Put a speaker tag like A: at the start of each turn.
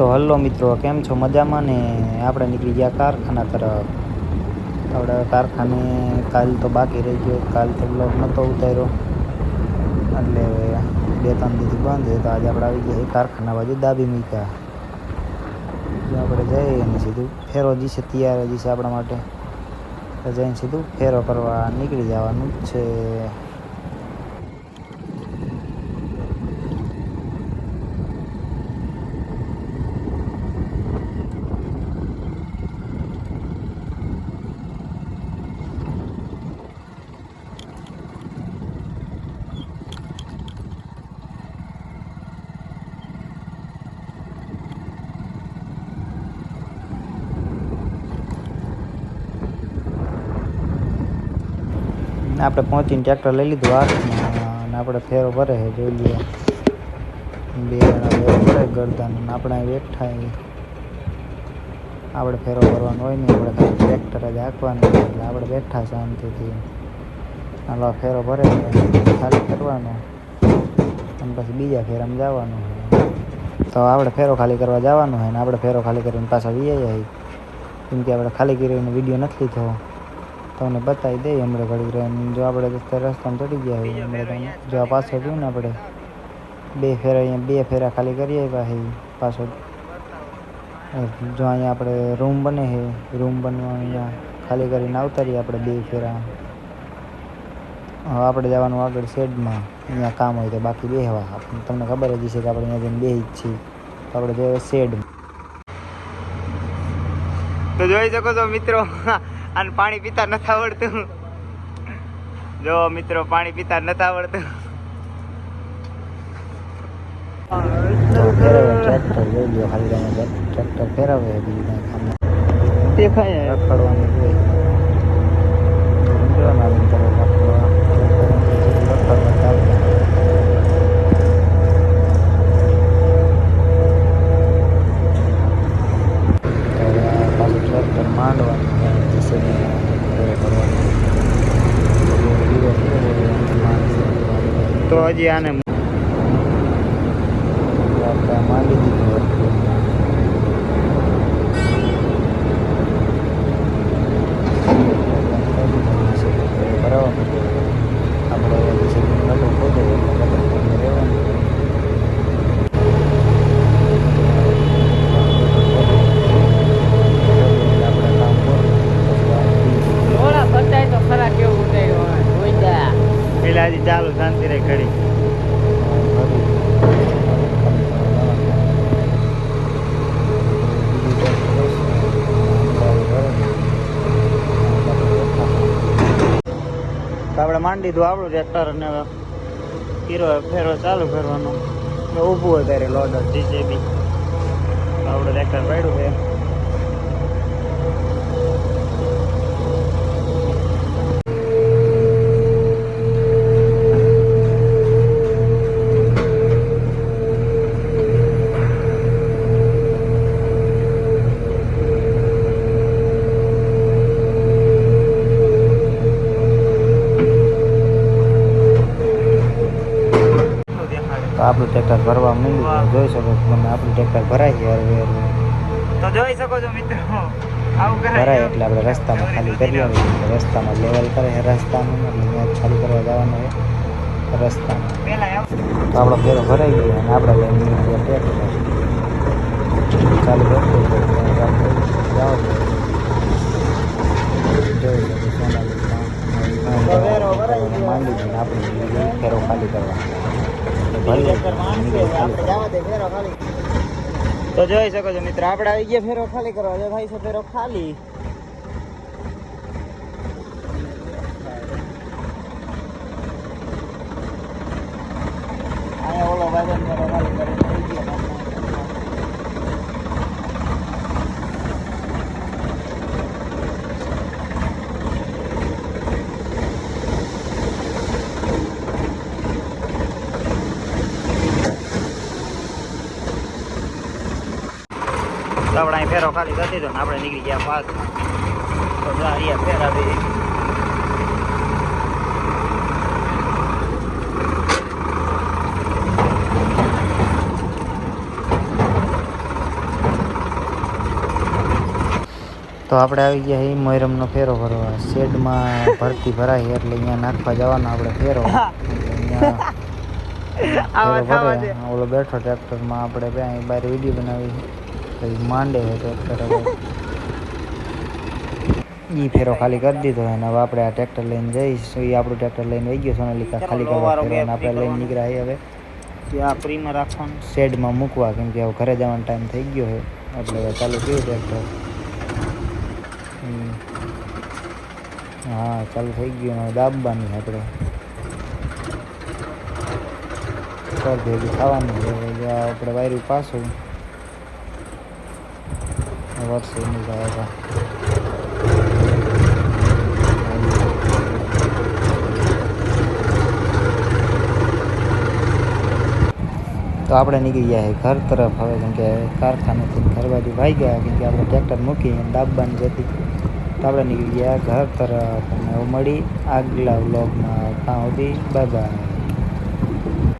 A: તો હલ્લો મિત્રો, કેમ છો? મજામાં ને? આપણે નીકળી ગયા કારખાના તરફ. આપણે કારખાને કાલ તો બાકી રહી ગયો. કાલ તો બ્લોગ નહોતો ઉતાર્યો. એટલે બે ત્રણ દીધી બંધ છે, તો આજે આપણે આવી ગયા કારખાના બાજુ દાબી મીકા આપણે જઈએ અને સીધું ફેરો જશે તૈયાર છે આપણા માટે. જઈને સીધું ફેરો કરવા નીકળી જવાનું છે. આપણે પહોંચીને ટ્રેક્ટર લઈ લીધું આઠમાં આપણે ફેરો ભરે છે, જોઈ લઈએ બે ફેરો ભરે, ગરદાન. આપણે એકઠા આપણે ફેરો ભરવાનો હોય નહીં, આપણે ટ્રેક્ટર જ હાંકવાનું એટલે આપણે બેઠા શાંતિથી. હાલો, આ ફેરો ભરે ખાલી કરવાનો. અને પછી બીજા ફેરામાં જવાનું હોય તો આપણે ફેરો ખાલી કરવા જવાનું હોય ને આપણે ફેરો ખાલી કરીને પાછા વી જાય કેમ કે આપણે ખાલી કરીને વીડિયો નથી લીધો. તમને બતાવી દઈએ હમણાં ઘડી રહે જો આપણે રસ્તે રસ્તામાં ચડી ગયા હોય હમણાં તમને જો આ પાછળ જોયું ને આપણે? બે ફેરા અહીંયા બે ફેરા ખાલી કરીએ પાછી પાછળ. જો અહીંયા આપણે રૂમ બને છે. રૂમ બનવા અહીંયા ખાલી કરીને આવતા રહીએ આપણે બે ફેરા. હવે આપણે જવાનું આગળ શેડમાં. અહીંયા કામ હોય તો બાકી બેહવા. આપણને- તમને ખબર જ છે કે આપણે અહીંયા જઈને બેહી જ છીએ. તો આપણે જોઈએ શેડ તો જોઈ શકો છો મિત્રો અને પાણી પીતા નથી આવડતું. જો મિત્રો પાણી પીતા નથી આવડતું. ટ્રેક્ટર રખડવાનું લ્યો તો હજી આને માંડી દીધું હતું બરાબર આપણે પછી નતો ખોટો રહેવાનું આપણે કામ કરવું
B: ઓલા બતાય તો ખરા કેવું ઉતાર્યો હોય ગોઈદા
A: પેલા હજી ચાલુ શાંતિ રે ઘડી આપણે માંડી દીધું આપણું ટ્રેક્ટર અને ફેરો ફેરો ચાલુ કરવાનો. ઊભું હોય ત્યારે લોડર જીજેબી આપણે ટ્રેક્ટર પડ્યું છે. તો આપણું ટ્રેક્ટર ભરવા માંડ્યું જોઈ શકો છો તમે આપણું ટ્રેક્ટર ભરાય છે હરવે હરવે
B: તો જોઈ શકો છો મિત્રો
A: ભરાય એટલે આપણે રસ્તામાં ખાલી કરી આવીએ રસ્તામાં લેવલ કરે છે રસ્તાનું એટલે ખાલી કરવા જવાનું હોય રસ્તામાં. તો આપણો ફેરો ભરાઈ ગયો અને આપણે લઈને ટ્રેક્ટર ચાલુ કરતું જાઓ તો જોઈ શકો સોનાલીમાં માંડી દઈને આપણે ફેરો ખાલી કરવા ભરી તો જોઈ શકો છો મિત્ર, આપણે આવી ગયા ફેરો ખાલી કરવા. જો થાય છે ફેરો ખાલી. ઓલો ભાઈ ફેરો ખાલી કરીને આપણે અહીં ફેરો ખાલી કરી દીધો ને આપણે નીકળી ગયા પાક તો અહીંયા તો આપણે આવી ગયા છીએ મોહરમનો ફેરો ભરવા. શેડમાં ભરતી ભરાય એટલે અહીંયા નાખવા જવાનો આપણે ફેરો. ઓલો બેઠો ટ્રેક્ટરમાં આપણે બહાર વીડિયો બનાવી પછી માંડે ટ્રેક્ટર ઈ ફેરો ખાલી કરી દીધો અને હવે આપણે આ ટ્રેક્ટર લઈને જઈશ. એ આપણું ટ્રેક્ટર લઈને વહી ગયો સોનાલિકા. ખાલી કરવા આપણે લઈને નીકળ્યા હવે.
B: ત્યાં પ્રીમાં રાખવાનું.
A: શેડમાં મૂકવા કેમ કે હવે ઘરે જવાનો ટાઈમ થઈ ગયો છે. એટલે હવે ચાલુ થયું ટ્રેક્ટર. હા ચાલુ થઈ ગયું હવે દાબવાની આપણે. કર ભેગું છે. આ આપણે વાયરું પાછું. નહીં જાય તો તો આપણે નીકળી ગયા છે ઘર તરફ. હવે કેમ કે કારખાનેથી ઘર બાજુ ભાઈ ગયા, કેમ કે આપણે ટ્રેક્ટર મૂકી અને દાબવાની જતી. તો આપણે નીકળી ગયા ઘર તરફ. અને મળી આગલા વ્લોગમાં. ત્યાં સુધી બાય બાય